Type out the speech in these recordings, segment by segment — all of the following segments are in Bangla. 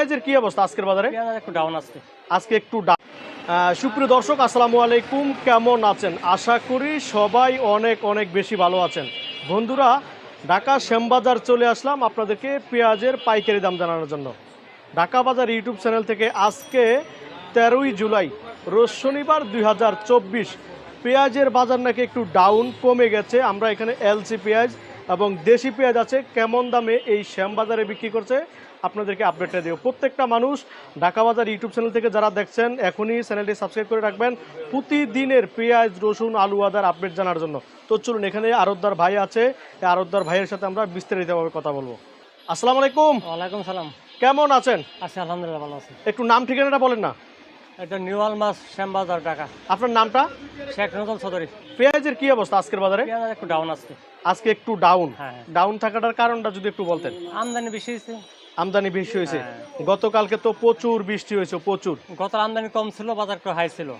পেঁয়াজের কি অবস্থা আজকের বাজারে? একটু ডাউন আসছে আজকে একটু ডা- আহ, সুপ্রিয় দর্শক আসসালামু আলাইকুম। কেমন আছেন? আশা করি সবাই অনেক অনেক বেশি ভালো আছেন। বন্ধুরা ঢাকা শ্যামবাজার চলে আসলাম আপনাদেরকে পেঁয়াজের পাইকারি দাম জানানোর জন্য। ঢাকা বাজার ইউটিউব চ্যানেল থেকে আজকে তেরোই জুলাই রোজ শনিবার দুই হাজার চব্বিশ। পেঁয়াজের বাজার নাকি একটু ডাউন কমে গেছে। আমরা এখানে এলসি পেঁয়াজ এবং দেশি পেঁয়াজ আছে কেমন দামে এই শ্যামবাজারে বিক্রি করছে? আপনাদেরকে আপডেটটা দেবো। প্রত্যেকটা মানুষ ঢাকা বাজার ইউটিউব চ্যানেল থেকে যারা দেখছেন এখনই চ্যানেলটি সাবস্ক্রাইব করে রাখবেন প্রতিদিনের পেঁয়াজ রসুন আলু আদার আপডেট জানার জন্য। তো চলুন এখানে আরতদার ভাই আছে। এই আরতদার ভাইয়ের সাথে আমরা বিস্তারিতভাবে কথা বলব। আসসালামু আলাইকুম। ওয়ালাইকুম সালাম। কেমন আছেন? আছি আলহামদুলিল্লাহ ভালো আছি। একটু নাম ঠিকানাটা বলেন না। এটা নিউ আলমাস শ্যামবাজার ঢাকা। আপনার নামটা? শেখ নজল চৌধুরী। পেঁয়াজের কি অবস্থা আজকের বাজারে? পেঁয়াজ একটু ডাউন আছে। আজকে একটু ডাউন হ্যাঁ হ্যাঁ। ডাউন থাকাটার কারণটা যদি একটু বলতেন। আমদানি বেশি হয়েছে। আমদানি বেশি হয়েছে। হ্যাঁ। গতকালকে তো প্রচুর বৃষ্টি হয়েছে প্রচুর। গত আমদানি কম ছিল বাজার একটু হাই ছিল।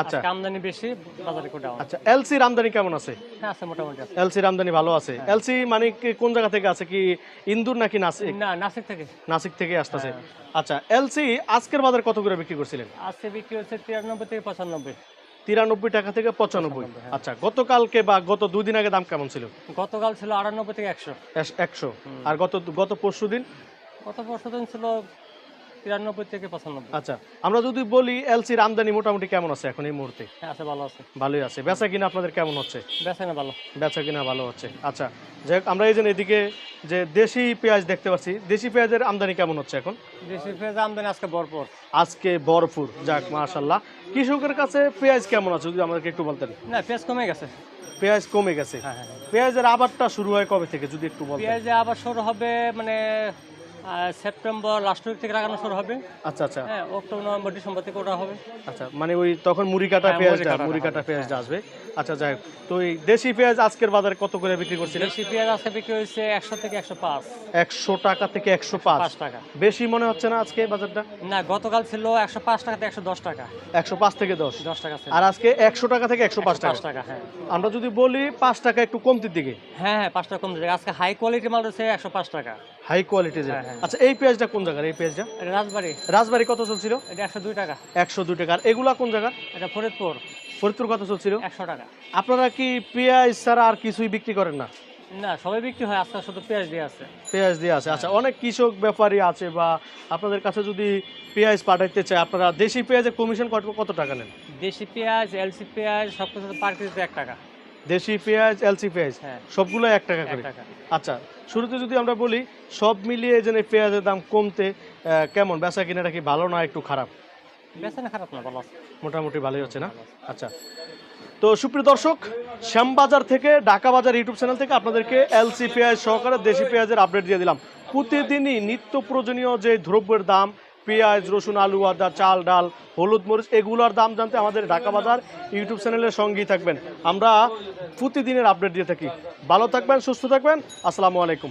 আচ্ছা। আমদানি বেশি বাজার ডাউন আচ্ছা এলসির আমদানি কেমন আছে? হ্যাঁ আছে মোটামুটি আছে। এলসির আমদানি ভালো আছে। হ্যাঁ। এলসি মানে কি কোন জায়গা থেকে আছে? কি ইন্দুর নাকি নাসিক? না নাসিক থেকে। নাসিক থেকে আসতেছে। হ্যাঁ। আচ্ছা এলসি আজকের বাজারে কত করে বিক্রি করছিলেন? আজকে বিক্রি হচ্ছে তিরানব্বই থেকে পঁচানব্বই। তিরানব্বই টাকা থেকে পঁচানব্বই। হ্যাঁ। আচ্ছা গতকালকে বা গত দুই দিন আগে দাম কেমন ছিল? গতকাল ছিল আটানব্বই থেকে একশো। একশো। আর গত গত পরশু দিন গত বছর দিন ছিল তিরানব্বই থেকে পঁচানব্বই। আচ্ছা আমরা যদি বলি এলসির আমদানি মোটামুটি কেমন আছে এখন এই মুহূর্তে? হ্যাঁ আছে ভালো আছে। ভালোই আছে। বেচা কিনা আপনাদের কেমন হচ্ছে? বেছে না ভালো। বেচা কিনা ভালো হচ্ছে। আচ্ছা যাই আমরা এই যে এদিকে যে দেশি পেঁয়াজ দেখতে পাচ্ছি দেশি পেঁয়াজের আমদানি কেমন হচ্ছে এখন? দেশি পেঁয়াজ আমদানি আজকে ভরপুর। আজকে বরফুর যাক মাশাল্লাহ কৃষকের কাছে পেঁয়াজ কেমন আছে যদি আমাদেরকে একটু বলতেন? না পেঁয়াজ কমে গেছে। পেঁয়াজ কমে গেছে। হ্যাঁ হ্যাঁ। পেঁয়াজের আবারটা শুরু হয় কবে থেকে যদি একটু বলতেন? পেঁয়াজে আবার শুরু হবে মানে সেপ্টেম্বর লাস্ট উইক থেকে লাগানো শুরু হবে। আচ্ছা আচ্ছা। হ্যাঁ অক্টোবর নভেম্বর ডিসেম্বর থেকে ওটা হবে। আচ্ছা মানে ওই তখন মুড়ি কাটা হ্যাঁ, পেঁয়াজটা মুড়ি কাটা পেঁয়াজটা আসবে। আচ্ছা যাই তো এই দেশি পেঁয়াজ আজকের বাজারে কত করে বিক্রি করছিলেন? দেশি পেঁয়াজ আজকে বিক্রি হয়েছে একশো থেকে একশো পাঁচ। একশো টাকা থেকে একশো পাঁচ। টাকা। বেশি মনে হচ্ছে না আজকে বাজারটা? না গতকাল ছিল একশো পাঁচ টাকা থেকে একশো দশ টাকা। একশো পাঁচ থেকে দশ। দশ টাকা আর আজকে একশো টাকা থেকে একশো পাঁচ টাকা। টাকা হ্যাঁ। আমরা যদি বলি পাঁচ টাকা একটু কমতির দিকে। হ্যাঁ হ্যাঁ পাঁচ টাকা কম দিচ্ছে আজকে হাই কোয়ালিটি মাল রয়েছে একশো পাঁচ টাকা। হাই হ্যাঁ, হ্যাঁ। আচ্ছা এই পেঁয়াজটা কোন জায়গার? এই পেঁয়াজটা? রাজবাড়ি। রাজবাড়ি কত চলছিল? এটা একশো দুই টাকা। একশো দুই টাকা। আর এগুলা কোন জায়গার? এটা ফরিদপুর। ফরিদপুর কত চলছিল? একশো টাকা। আপনারা কি পেঁয়াজ ছাড়া আর কিছুই বিক্রি করেন না? না সবাই বিক্রি হয় আজকে শুধু পেঁয়াজ দিয়ে আছে। পেঁয়াজ দিয়ে আছে। আচ্ছা অনেক কৃষক ব্যাপারী আছে বা আপনাদের কাছে যদি পেঁয়াজ পাঠাইতে চায় আপনারা দেশি পেঁয়াজের কমিশন কত কত টাকা নেন? দেশি পেঁয়াজ এলসি পেঁয়াজ সব কিছু পার কেজিতে এক টাকা। দেশি পেঁয়াজ এলসি পেঁয়াজ হ্যাঁ। সবগুলো এক টাকা করে। আচ্ছা শুরুতে যদি আমরা বলি সব মিলিয়ে যে এই পেঁয়াজের দাম কমতে কেমন? বেচা কিনাটা কি ভালো না একটু খারাপ? বেছে খারাপ না ভালো মোটামুটি ভালোই হচ্ছে না? আচ্ছা। তো সুপ্রিয় দর্শক শ্যামবাজার থেকে ঢাকা বাজার ইউটিউব চ্যানেল থেকে আপনাদেরকে এলসি পেঁয়াজ সহকারে দেশি পেঁয়াজের আপডেট দিয়ে দিলাম। প্রতিদিনই নিত্য প্রয়োজনীয় যে দ্রব্যের দাম পেঁয়াজ, রসুন, আলু, আদা, চাল, ডাল, হলুদ, মরিচ, এগুলোর দাম জানতে আমাদের ঢাকা বাজার ইউটিউব চ্যানেলের সঙ্গেই থাকবেন। আমরা প্রতিদিনের আপডেট দিয়ে থাকি। ভালো থাকবেন, সুস্থ থাকবেন। আসসালামু আলাইকুম।